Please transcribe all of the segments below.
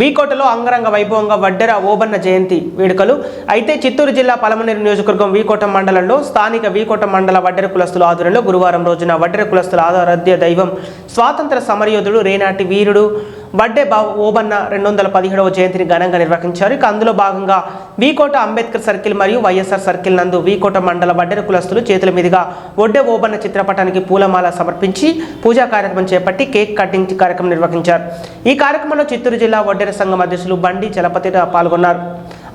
వీకోటలో అంగరంగ వైభవంగా వడ్డెర ఓబన్న జయంతి వేడుకలు. అయితే చిత్తూరు జిల్లా పలమనేరు నియోజకవర్గం వీకోట మండలంలో స్థానిక వీకోట మండల వడ్డెర కులస్తుల ఆధ్వర్యంలో గురువారం రోజున వడ్డెర కులస్తుల ఆరాధ్య దైవం స్వాతంత్ర సమరయోధుడు రేనాటి వీరుడు వడ్డే బా ఓబన్న రెండు వందల పదిహేడవ జయంతిని ఘనంగా నిర్వహించారు. ఇక అందులో భాగంగా వీకోట అంబేద్కర్ సర్కిల్ మరియు వైఎస్ఆర్ సర్కిల్ నందు వీకోట మండల వడ్డెర కులస్తులు చేతుల మీదుగా ఒడ్డే ఓబన్న చిత్రపటానికి పూలమాల సమర్పించి పూజా కార్యక్రమం చేపట్టి కేక్ కటింగ్ కార్యక్రమం నిర్వహించారు. ఈ కార్యక్రమంలో చిత్తూరు జిల్లా వడ్డెర సంఘం అధ్యక్షులు బండి చలపతి పాల్గొన్నారు.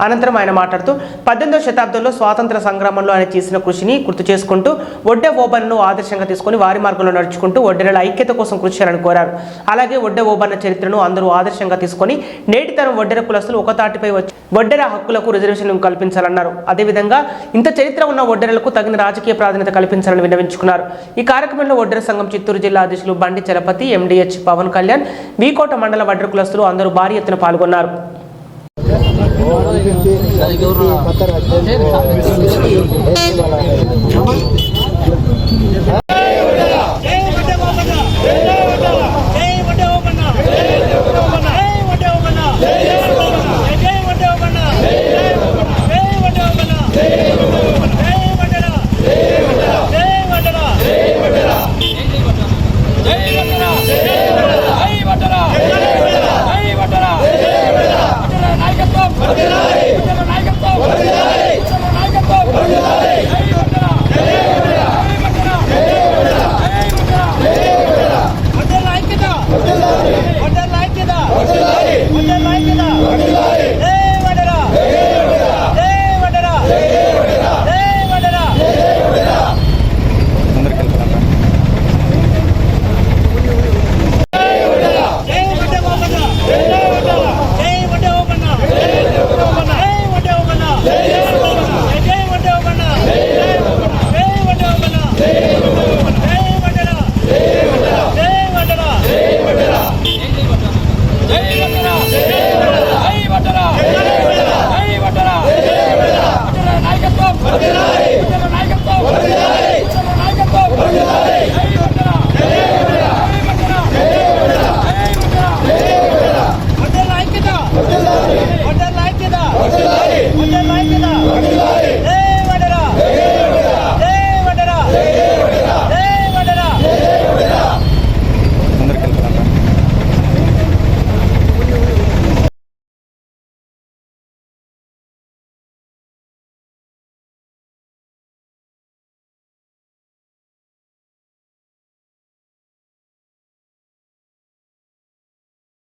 అనంతరం ఆయన మాట్లాడుతూ పద్దెనిమిదవ శతాబ్దంలో స్వాతంత్ర సంగ్రామంలో ఆయన చేసిన కృషిని గుర్తు చేసుకుంటూ ఒడ్డె ఓబన్ను ఆదర్శంగా తీసుకొని వారి మార్గంలో నడుచుకుంటూ ఒడ్డెరల ఐక్యత కోసం కృషి చేయాలని కోరారు. అలాగే ఒడ్డె ఓబన్న చరిత్రను అందరూ ఆదర్శంగా తీసుకొని నేటి తరం ఒడ్డెర కులస్తులు ఒక తాటిపై వచ్చి ఒడ్డెర హక్కులకు రిజర్వేషన్ కల్పించాలన్నారు. అదేవిధంగా ఇంత చరిత్ర ఉన్న ఒడ్డెరలకు తగిన రాజకీయ ప్రాధాన్యత కల్పించాలని విన్నవించుకున్నారు. ఈ కార్యక్రమంలో ఒడ్డెర సంఘం చిత్తూరు జిల్లా అధ్యక్షులు బండి చలపతి ఎండిహెచ్ పవన్ కళ్యాణ్ వీకోట మండల వడ్డెర కులస్తులు అందరూ భారీ ఎత్తున పాల్గొన్నారు. ¡Gracias! ¡Gracias! ¡Gracias! হবে না